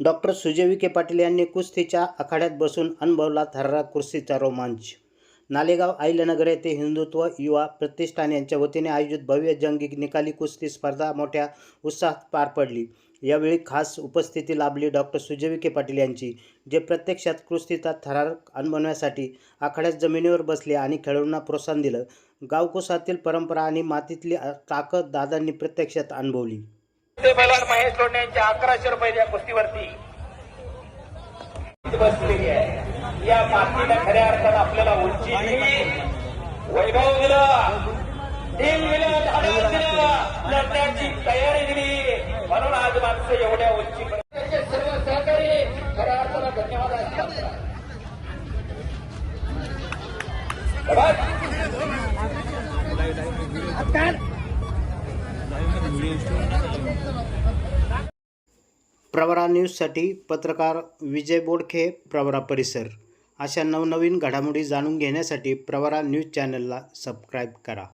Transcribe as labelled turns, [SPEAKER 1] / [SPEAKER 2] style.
[SPEAKER 1] Doctor Sujay Vikhe Patil यांनी कुस्तीच्या आखाड्यात बसून अनुभवला थरारा कुस्तीचा रोमांच. नालेगाव आईलनगर येथे हिंदुत्व युवा प्रतिष्ठान यांच्या वतीने आयोजित भव्य जंगी निकाली कुस्ती स्पर्धा मोठ्या उत्साहात पार पडली. यावेळी खास उपस्थिती लाभली डॉक्टर सुजय विखे पाटील यांची जे प्रत्यक्षात कुस्तीचा थरार अनुभवण्यासाठी आखाड्यात जमिनीवर बसले आणि खेळाडूंना प्रोत्साहन दिलं. गावकुसातील परंपरा आणि मातीतली ताकद दादांनी प्रत्यक्षात अनुभवली.
[SPEAKER 2] ते बैलार महेश लोंढे यांच्या अकराशे रुपये या कुस्तीवरती बसलेली आहे. या मातीला खऱ्या अर्थात आपल्याला उंची दिली वैभव दिलं दिल दिलं धाडस दिलं लढण्याची तयारी दिली. म्हणून आज माणसं एवढ्या उंची सर्व सहकारी खऱ्या अर्थानं धन्यवाद असतात
[SPEAKER 1] प्रवरा न्यूजसाठी पत्रकार विजय बोडखे प्रवरा परिसर. अशा नवनवीन घडामोडी जाणून घेण्यासाठी प्रवरा न्यूज चॅनलला सबस्क्राईब करा.